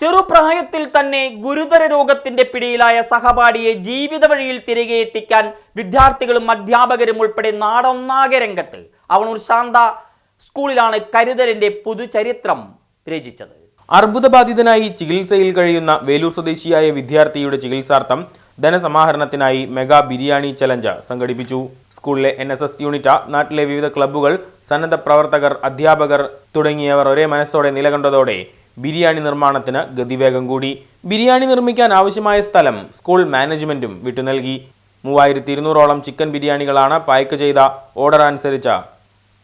ചെറുപ്രായത്തിൽ തന്നെ ഗുരുതര രോഗത്തിന്റെ പിടിയിലായ സഹപാഠിയെ ജീവിത വഴിയിൽ തിരികെ എത്തിക്കാൻ വിദ്യാർത്ഥികളും അധ്യാപകരും ഉൾപ്പെടെ നാടൊന്നാകെ രംഗത്ത്. അവണൂർ ശാന്ത സ്കൂളിലാണ് കരുതലിന്റെ പുതുചരിത്രം രചിച്ചത്. അർബുദബാധിതനായി ചികിത്സയിൽ കഴിയുന്ന വേലൂർ സ്വദേശിയായ വിദ്യാർത്ഥിയുടെ ചികിത്സാർത്ഥം ധനസമാഹരണത്തിനായി മെഗാ ബിരിയാണി ചലഞ്ച് സംഘടിപ്പിച്ചു. സ്കൂളിലെ എൻ എസ് എസ് യൂണിറ്റ് നാട്ടിലെ വിവിധ ക്ലബ്ബുകൾ സന്നദ്ധ പ്രവർത്തകർ അധ്യാപകർ തുടങ്ങിയവർ ഒരേ മനസ്സോടെ നിലകണ്ടതോടെ ബിരിയാണി നിർമ്മാണത്തിന് ഗതിവേഗം കൂടി. ബിരിയാണി നിർമ്മിക്കാൻ ആവശ്യമായ സ്ഥലം സ്കൂൾ മാനേജ്മെന്റും വിട്ടു നൽകി. മൂവായിരത്തി ഇരുന്നൂറോളം ചിക്കൻ ബിരിയാണികളാണ് പായ്ക്ക് ചെയ്ത ഓർഡർ അനുസരിച്ച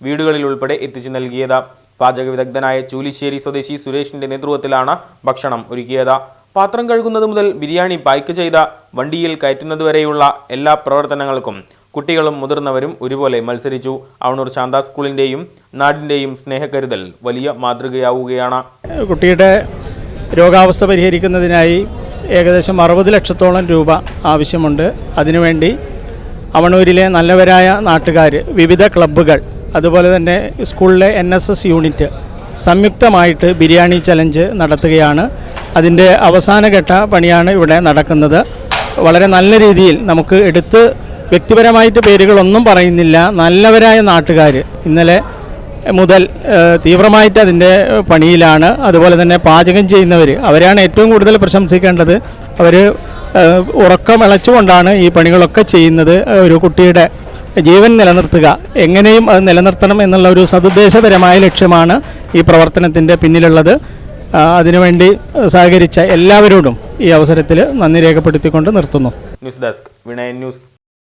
വീടുകളിൽ ഉൾപ്പെടെ എത്തിച്ചു നൽകിയത്. പാചക വിദഗ്ധനായ ചൂലിശ്ശേരി സ്വദേശി സുരേഷിന്റെ നേതൃത്വത്തിലാണ് ഭക്ഷണം ഒരുക്കിയത്. പാത്രം കഴുകുന്നത് മുതൽ ബിരിയാണി പായ്ക്ക് ചെയ്ത വണ്ടിയിൽ കയറ്റുന്നതുവരെയുള്ള എല്ലാ പ്രവർത്തനങ്ങൾക്കും കുട്ടികളും മുതിർന്നവരും ഒരുപോലെ മത്സരിച്ചു. അവണൂർ ശാന്ത സ്കൂളിന്റെയും നാടിന്റെയും സ്നേഹക്കരുതൽ വലിയ മാതൃകയാവുകയാണ്. കുട്ടിയുടെ രോഗാവസ്ഥ പരിഹരിക്കുന്നതിനായി ഏകദേശം അറുപത് ലക്ഷത്തോളം രൂപ ആവശ്യമുണ്ട്. അതിനുവേണ്ടി അവണൂരിലെ നല്ലവരായ നാട്ടുകാർ വിവിധ ക്ലബ്ബുകൾ അതുപോലെ തന്നെ സ്കൂളിലെ എൻ എസ് എസ് യൂണിറ്റ് സംയുക്തമായിട്ട് ബിരിയാണി ചലഞ്ച് നടത്തുകയാണ്. അതിന്റെ അവസാനഘട്ട പണിയാണ് ഇവിടെ നടക്കുന്നത്. വളരെ നല്ല രീതിയിൽ നമുക്ക് എടുത്ത് വ്യക്തിപരമായിട്ട് പേരുകളൊന്നും പറയുന്നില്ല. നല്ലവരായ നാട്ടുകാർ ഇന്നലെ മുതൽ തീവ്രമായിട്ട് അതിന്റെ പണിയിലാണ്. അതുപോലെ തന്നെ പാചകം ചെയ്യുന്നവർ അവരാണ് ഏറ്റവും കൂടുതൽ പ്രശംസിക്കേണ്ടത്. അവർ ഉറക്കം ഇളച്ചുകൊണ്ടാണ് ഈ പണികളൊക്കെ ചെയ്യുന്നത്. ഒരു കുട്ടിയുടെ ജീവൻ നിലനിർത്തുക. എങ്ങനെയും അത് നിലനിർത്തണം എന്നുള്ള ഒരു സതുദ്ദേശപരമായ ലക്ഷ്യമാണ് ഈ പ്രവർത്തനത്തിന്റെ പിന്നിലുള്ളത്. അതിനുവേണ്ടി സഹകരിച്ച എല്ലാവരോടും ഈ അവസരത്തിൽ നന്ദി രേഖപ്പെടുത്തിക്കൊണ്ട് നിർത്തുന്നു. News desk Vinayan news.